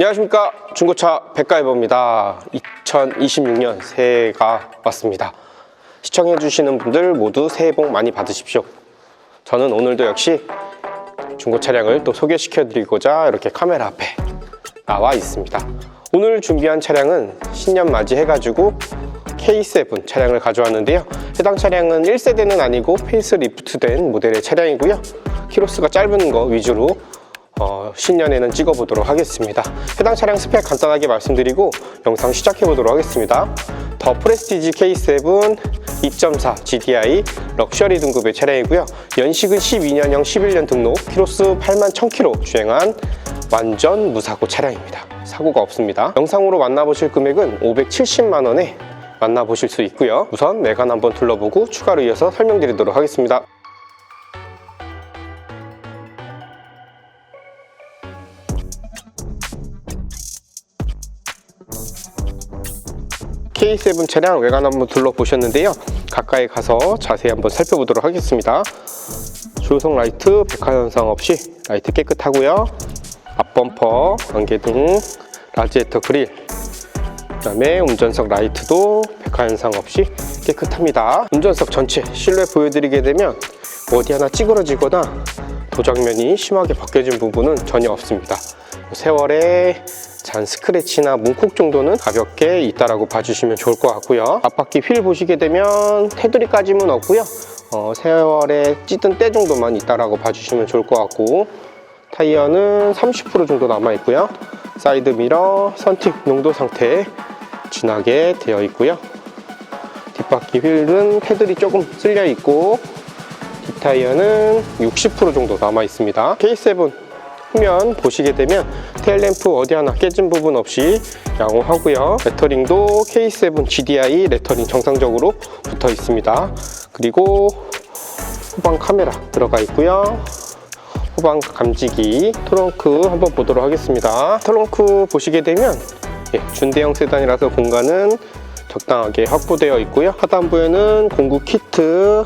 안녕하십니까. 중고차 백가이버입니다. 2026년 새해가 왔습니다. 시청해 주시는 분들 모두 새해 복 많이 받으십시오. 저는 오늘도 역시 중고 차량을 또 소개시켜 드리고자 이렇게 카메라 앞에 나와 있습니다. 오늘 준비한 차량은 신년 맞이 해 가지고 K7 차량을 가져왔는데요. 해당 차량은 1세대는 아니고 페이스 리프트된 모델의 차량이고요. 키로수가 짧은 거 위주로 어, 신년에는 찍어보도록 하겠습니다. 해당 차량 스펙 간단하게 말씀드리고 영상 시작해보도록 하겠습니다. 더 프레스티지 K7 2.4 GDI 럭셔리 등급의 차량이고요. 연식은 12년형 11년 등록, 키로수 8만 1000km 주행한 완전 무사고 차량입니다. 사고가 없습니다. 영상으로 만나보실 금액은 570만 원에 만나보실 수 있고요. 우선 외관 한번 둘러보고 추가로 이어서 설명드리도록 하겠습니다. K7 차량 외관 한번 둘러보셨는데요. 가까이 가서 자세히 한번 살펴보도록 하겠습니다. 조성 라이트 백화 현상 없이 라이트 깨끗하고요. 앞범퍼, 안개등, 라지에터 그릴, 그 다음에 운전석 라이트도 백화 현상 없이 깨끗합니다. 운전석 전체 실내 보여드리게 되면 어디 하나 찌그러지거나 도장면이 심하게 벗겨진 부분은 전혀 없습니다. 세월에 잔 스크래치나 문콕 정도는 가볍게 있다라고 봐주시면 좋을 것 같고요. 앞바퀴 휠 보시게 되면 테두리까지는 없고요. 어, 세월에 찌든 때 정도만 있다라고 봐주시면 좋을 것 같고 타이어는 30% 정도 남아 있고요. 사이드 미러, 선팅 농도 상태 진하게 되어 있고요. 뒷바퀴 휠은 테두리 조금 쓸려 있고 뒷타이어는 60% 정도 남아 있습니다. K7 후면 보시게 되면 테일램프 어디 하나 깨진 부분 없이 양호하고요. 레터링도 K7 GDI 레터링 정상적으로 붙어 있습니다. 그리고 후방 카메라 들어가 있고요. 후방 감지기 트렁크 한번 보도록 하겠습니다. 트렁크 보시게 되면 예, 준대형 세단이라서 공간은 적당하게 확보되어 있고요. 하단부에는 공구 키트,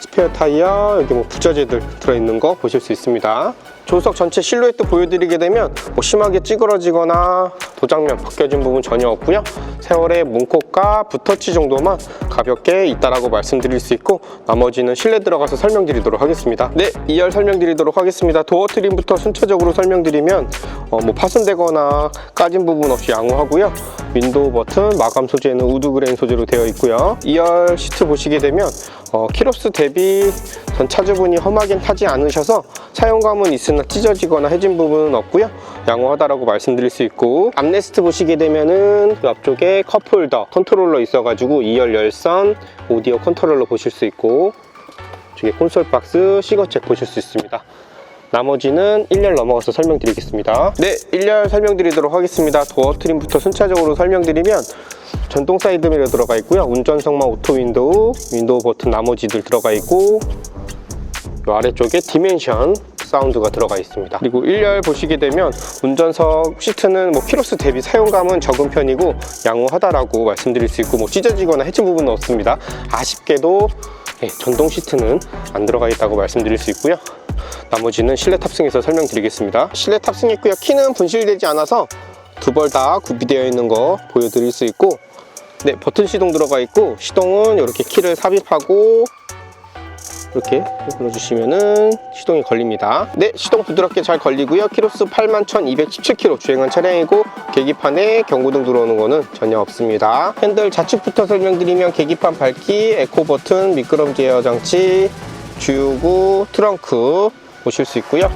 스페어 타이어, 여기 뭐 부저재들 들어있는 거 보실 수 있습니다. 조석 전체 실루엣도 보여드리게 되면 뭐 심하게 찌그러지거나 도장면 벗겨진 부분 전혀 없고요. 세월의 문콕과 붓터치 정도만 가볍게 있다라고 말씀드릴 수 있고 나머지는 실내 들어가서 설명드리도록 하겠습니다. 네, 2열 설명드리도록 하겠습니다. 도어 트림부터 순차적으로 설명드리면 어, 뭐 파손되거나 까진 부분 없이 양호하고요. 윈도우 버튼, 마감 소재는 우드 그레인 소재로 되어 있고요. 2열 시트 보시게 되면 어, 키로수 대비 전 차주분이 험하긴 타지 않으셔서 사용감은 있 으나 찢어지거나 해진 부분은 없고요. 양호하다라고 말씀드릴 수 있고 암레스트 보시게 되면은 그 앞쪽에 컵홀더 컨트롤러 있어가지고 2열 열선 오디오 컨트롤러 보실 수 있고 이쪽에 콘솔 박스 시거잭 보실 수 있습니다. 나머지는 1열 넘어가서 설명드리겠습니다. 네, 1열 설명드리도록 하겠습니다. 도어 트림부터 순차적으로 설명드리면 전동 사이드 미러 들어가 있고요. 운전석만 오토 윈도우, 윈도우 버튼 나머지들 들어가 있고 이 아래쪽에 디멘션 사운드가 들어가 있습니다. 그리고 1열 보시게 되면 운전석 시트는 뭐 키로수 대비 사용감은 적은 편이고 양호하다라고 말씀드릴 수 있고 뭐 찢어지거나 해진 부분은 없습니다. 아쉽게도 네, 전동 시트는 안 들어가 있다고 말씀드릴 수 있고요. 나머지는 실내 탑승해서 설명드리겠습니다. 실내 탑승했고요. 키는 분실되지 않아서 두 벌 다 구비되어 있는 거 보여드릴 수 있고 네, 버튼 시동 들어가 있고 시동은 이렇게 키를 삽입하고 이렇게 눌러주시면은 시동이 걸립니다. 네, 시동 부드럽게 잘 걸리고요. 키로수 81,217km 주행한 차량이고 계기판에 경고등 들어오는 거는 전혀 없습니다. 핸들 좌측부터 설명드리면 계기판 밝기, 에코 버튼, 미끄럼 제어 장치, 주유구, 트렁크 보실 수 있고요.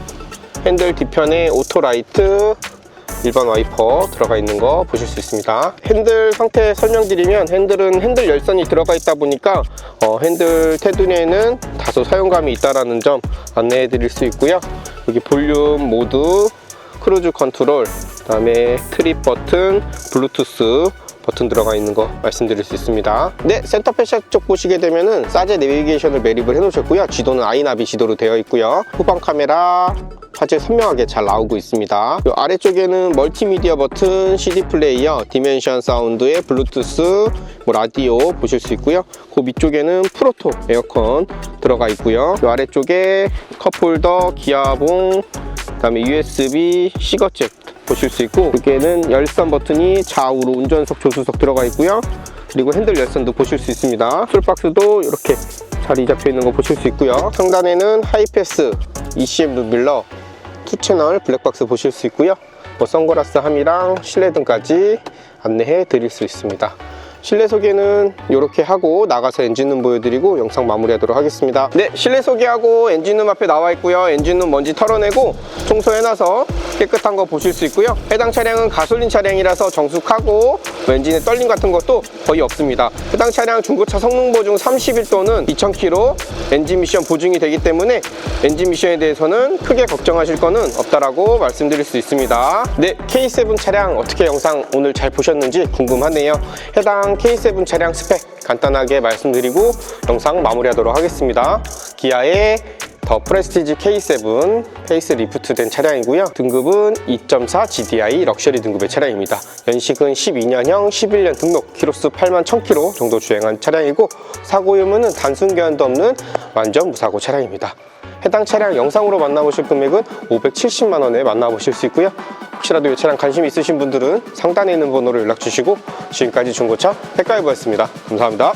핸들 뒤편에 오토 라이트, 일반 와이퍼 들어가 있는 거 보실 수 있습니다. 핸들 상태 설명드리면 핸들은 핸들 열선이 들어가 있다 보니까 어, 핸들 테두리에는 다소 사용감이 있다라는 점 안내해 드릴 수 있고요. 여기 볼륨 모드, 크루즈 컨트롤, 그다음에 트립 버튼, 블루투스 버튼 들어가 있는 거 말씀드릴 수 있습니다. 네, 센터 패셔 쪽 보시게 되면은 사제 내비게이션을 매립을 해 놓으셨고요. 지도는 아이나비 지도로 되어 있고요. 후방 카메라 화질 선명하게 잘 나오고 있습니다. 이 아래쪽에는 멀티미디어 버튼, CD 플레이어, 디멘션 사운드의 블루투스, 뭐 라디오 보실 수 있고요. 그 밑쪽에는 프로토 에어컨 들어가 있고요. 이 아래쪽에 컵홀더, 기아봉, 그다음에 USB, 시거잭 보실 수 있고 여기에는 열선 버튼이 좌우로 운전석 조수석 들어가 있고요. 그리고 핸들 열선도 보실 수 있습니다. 풀박스도 이렇게 자리 잡혀 있는 거 보실 수 있고요. 상단에는 하이패스 ECM 룸밀러 투 채널 블랙박스 보실 수 있고요. 뭐 선글라스 함이랑 실내 등까지 안내해 드릴 수 있습니다 실내 소개는 이렇게 하고 나가서 엔진룸 보여드리고 영상 마무리하도록 하겠습니다. 네, 실내 소개하고 엔진룸 앞에 나와 있고요. 엔진룸 먼지 털어내고 청소해놔서 깨끗한 거 보실 수 있고요. 해당 차량은 가솔린 차량이라서 정숙하고 엔진의 떨림 같은 것도 거의 없습니다. 해당 차량 중고차 성능 보증 30일 또는 2000km 엔진 미션 보증이 되기 때문에 엔진 미션에 대해서는 크게 걱정하실 거는 없다라고 말씀드릴 수 있습니다. 네, K7 차량 어떻게 영상 오늘 잘 보셨는지 궁금하네요. 해당 K7 차량 스펙 간단하게 말씀드리고 영상 마무리하도록 하겠습니다. 기아의 더 프레스티지 K7 페이스 리프트 된 차량이고요. 등급은 2.4 GDI 럭셔리 등급의 차량입니다. 연식은 12년형 11년 등록, 키로수 8만 1000km 정도 주행한 차량이고 사고 유무는 단순 교환도 없는 완전 무사고 차량입니다. 해당 차량 영상으로 만나보실 금액은 570만 원에 만나보실 수 있고요. 혹시라도 이 차량 관심 있으신 분들은 상단에 있는 번호로 연락 주시고 지금까지 중고차 백가이브였습니다. 감사합니다.